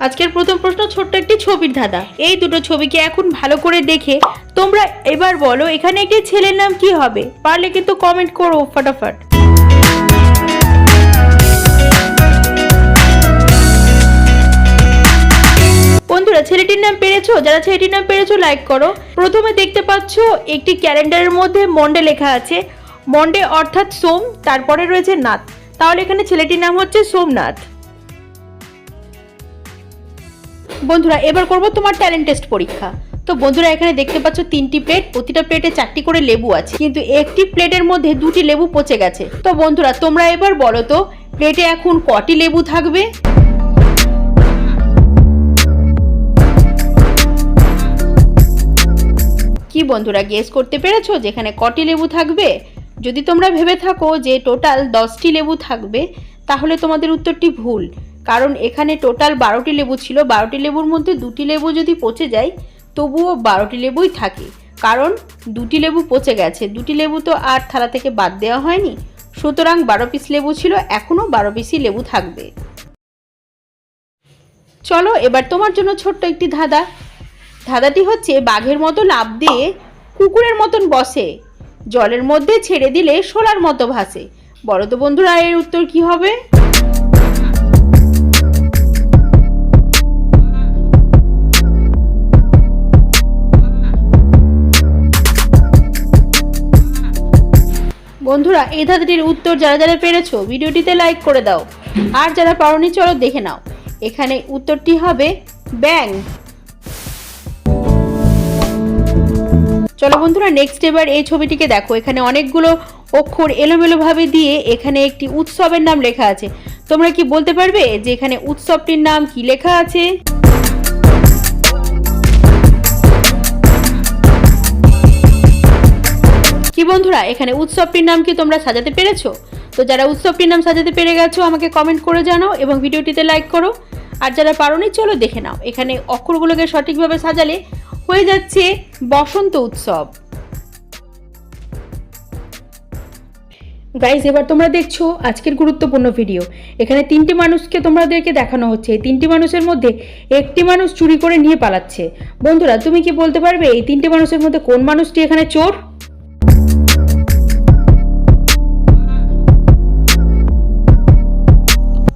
আজকের প্রথম প্রশ্ন ছোট্ট একটি ছবির ধাঁধা। এই দুটো ছবিকে এখন ভালো করে দেখে তোমরা এবার বলো, এখানে একটি ছেলের নাম কি হবে? পারলে কিন্তু কমেন্ট করো ফটাফট। বন্ধুরা, ছেলেটির নাম পেরেছ? যারা ছেলেটির নাম পেরেছ লাইক করো। প্রথমে দেখতে পাচ্ছো একটি ক্যালেন্ডারের মধ্যে মন্ডে লেখা আছে। মন্ডে অর্থাৎ সোম, তারপরে রয়েছে নাথ। তাহলে এখানে ছেলেটির নাম হচ্ছে সোমনাথ। বন্ধুরা, এবার করব তোমার ট্যালেন্ট টেস্ট পরীক্ষা। তো বন্ধুরা, এখানে দেখতে পাচ্ছ তিনটি প্লেট প্রতিটা প্লেটে চারটি করে লেবু আছে। কিন্তু একটি প্লেটের মধ্যে দুটি লেবু পচে গেছে। তো বন্ধুরা, তোমরা এবার বলো তো প্লেটে এখন কটি লেবু থাকবে? কি বন্ধুরা গেস করতে পেরেছ যেখানে কটি লেবু থাকবে? যদি তোমরা ভেবে থাকো যে টোটাল দশটি লেবু থাকবে, তাহলে তোমাদের উত্তরটি ভুল। কারণ এখানে টোটাল বারোটি লেবু ছিল। বারোটি লেবুর মধ্যে দুটি লেবু যদি পচে যায়, তবুও বারোটি লেবুই থাকে। কারণ দুটি লেবু পচে গেছে। দুটি লেবু তো আর থালা থেকে বাদ দেওয়া হয়নি। সুতরাং বারো পিস লেবু ছিল এখনও বারো পিসই লেবু থাকবে। চলো, এবার তোমার জন্য ছোট্ট একটি ধাঁধা। ধাঁধাটি হচ্ছে বাঘের মতো লাফ দিয়ে কুকুরের মতন বসে। জলের মধ্যে ছেড়ে দিলে শোলার মতো ভাসে। বলো তো বন্ধুরা, এর উত্তর কি হবে? বন্ধুরা, এই ধাঁধাটির উত্তর যারা যারা পেরেছ, ভিডিওটিতে লাইক করে দাও। আর যারা পারোনি, চলো দেখে নাও। এখানে উত্তরটি হবে ব্যাং। চলো বন্ধুরা নেক্সট এবার এই ছবিটিকে দেখো। এখানে অনেকগুলো অক্ষর এলোমেলোভাবে দিয়ে এখানে একটি উৎসবের নাম লেখা আছে। তোমরা কি বলতে পারবে যে এখানে উৎসবটির নাম কি লেখা আছে? বন্ধুরা, এখানে উৎসবটির নাম কি তোমরা সাজাতে পেরেছ? তো যারা উৎসবটির নাম সাজাতে পেরে গেছো, আমাকে কমেন্ট করে জানাও এবং ভিডিওটিতে লাইক করো। আর যারা পারোনি, চলো দেখে নাও। এখানে অক্ষরগুলোকে সঠিকভাবে সাজালে হয়ে যাচ্ছে বসন্ত উৎসব। গাইজ এবার তোমরা দেখছ আজকের গুরুত্বপূর্ণ ভিডিও এখানে তিনটি মানুষকে তোমাদেরকে দেখানো হচ্ছে। এই তিনটি মানুষের মধ্যে একটি মানুষ চুরি করে নিয়ে পালাচ্ছে। বন্ধুরা, তুমি কি বলতে পারবে, এই তিনটি মানুষের মধ্যে কোন মানুষটি এখানে চোর?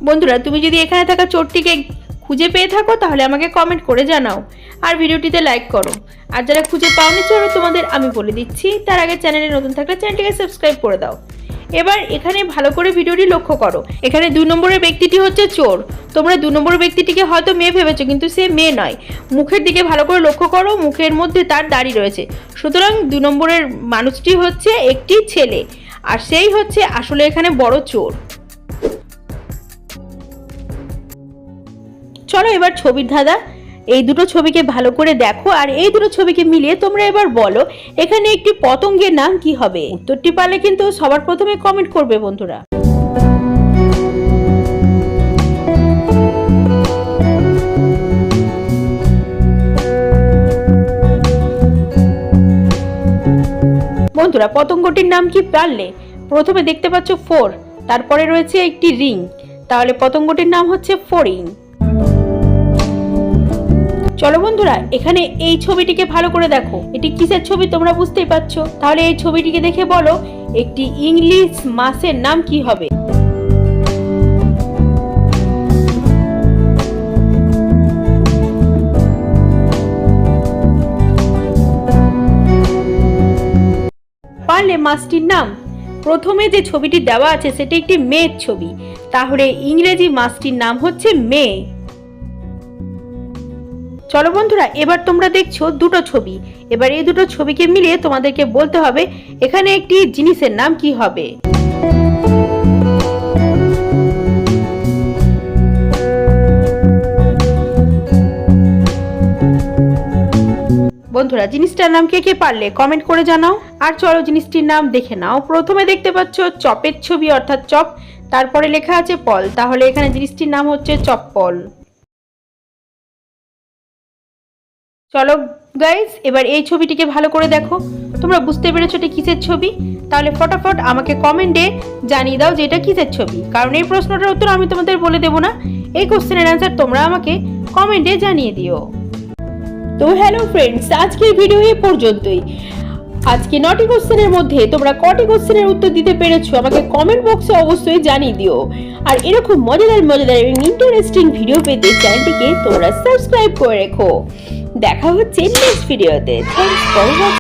বন্ধুরা, তুমি যদি এখানে থাকা চোরটিকে খুঁজে পেয়ে থাকো, তাহলে আমাকে কমেন্ট করে জানাও। আর ভিডিওটিতে লাইক করো। আর যারা খুঁজে পাওনি চোর, তোমাদের আমি বলে দিচ্ছি, তার আগে চ্যানেলে নতুন থাকলে চ্যানেলটিকে সাবস্ক্রাইব করে দাও। এবার এখানে ভালো করে ভিডিওটি লক্ষ্য করো। এখানে দু নম্বরের ব্যক্তিটি হচ্ছে চোর। তোমরা দু নম্বরের ব্যক্তিটিকে হয়তো মেয়ে ভেবেছো, কিন্তু সে মেয়ে নয়। মুখের দিকে ভালো করে লক্ষ্য করো, মুখের মধ্যে তার দাড়ি রয়েছে। সুতরাং দু নম্বরের মানুষটি হচ্ছে একটি ছেলে, আর সেই হচ্ছে আসলে এখানে বড় চোর। চলো এবার ছবির ধাঁধা। এই দুটো ছবিকে ভালো করে দেখো আর এই দুটো ছবিকে মিলিয়ে তোমরা এবার বলো, এখানে একটি পতঙ্গের নাম কি হবে? উত্তরটি পারলে কিন্তু সবার প্রথমে কমেন্ট করবে বন্ধুরা। বন্ধুরা, পতঙ্গটির নাম কি পারলে? প্রথমে দেখতে পাচ্ছ ফোর, তারপরে রয়েছে একটি রিং। তাহলে পতঙ্গটির নাম হচ্ছে ফোরিং। চলো বন্ধুরা, এখানে এই ছবিটিকে ভালো করে দেখো। এটি কিসের ছবি তোমরা বুঝতেই পারছ? তাহলে এই ছবিটিকে দেখে বলো, একটি ইংলিশ মাসের নাম কি হবে? পারলে মাসটির নাম। প্রথমে যে ছবিটি দেওয়া আছে, সেটি একটি মেয়ের ছবি। তাহলে ইংরেজি মাসটির নাম হচ্ছে মেয়ে চলো বন্ধুরা, এবার তোমরা দেখছ দুটো ছবি। এবার এই দুটো ছবিকে মিলিয়ে তোমাদেরকে বলতে হবে, এখানে একটি জিনিসের নাম কি হবে? বন্ধুরা, জিনিসটার নাম কে কে পারলে কমেন্ট করে জানাও। আর চলো জিনিসটির নাম দেখে নাও। প্রথমে দেখতে পাচ্ছ চপের ছবি, অর্থাৎ চপ। তারপরে লেখা আছে পল। তাহলে এখানে জিনিসটির নাম হচ্ছে চপ্পল চলো গাইজ এবার এই ছবিটিকে ভালো করে দেখো। তোমরা বুঝতে পেরেছ এটা কিসের ছবি? তাহলে ফটাফট আমাকে কমেন্টে জানিয়ে দাও যে এটা কিসের ছবি। কারণ এই প্রশ্নটার উত্তর আমি তোমাদের বলে দেবো না। এই কোশ্চেনের অ্যান্সার তোমরা আমাকে কমেন্টে জানিয়ে দিও। তো হ্যালো ফ্রেন্ডস আজকের ভিডিও এই পর্যন্তই। আজকে নটি কোশ্চেনের মধ্যে তোমরা কটি কোশ্চেনের উত্তর দিতে পেরেছ, আমাকে কমেন্ট বক্সে অবশ্যই জানিয়ে দিও। আর এরকম মজাদার মজাদার এবং ইন্টারেস্টিং ভিডিও পেতে চ্যানেলটিকে তোমরা সাবস্ক্রাইব করে রেখো। দেখা হচ্ছে নেক্সট ভিডিওতে থ্যাংকস ফর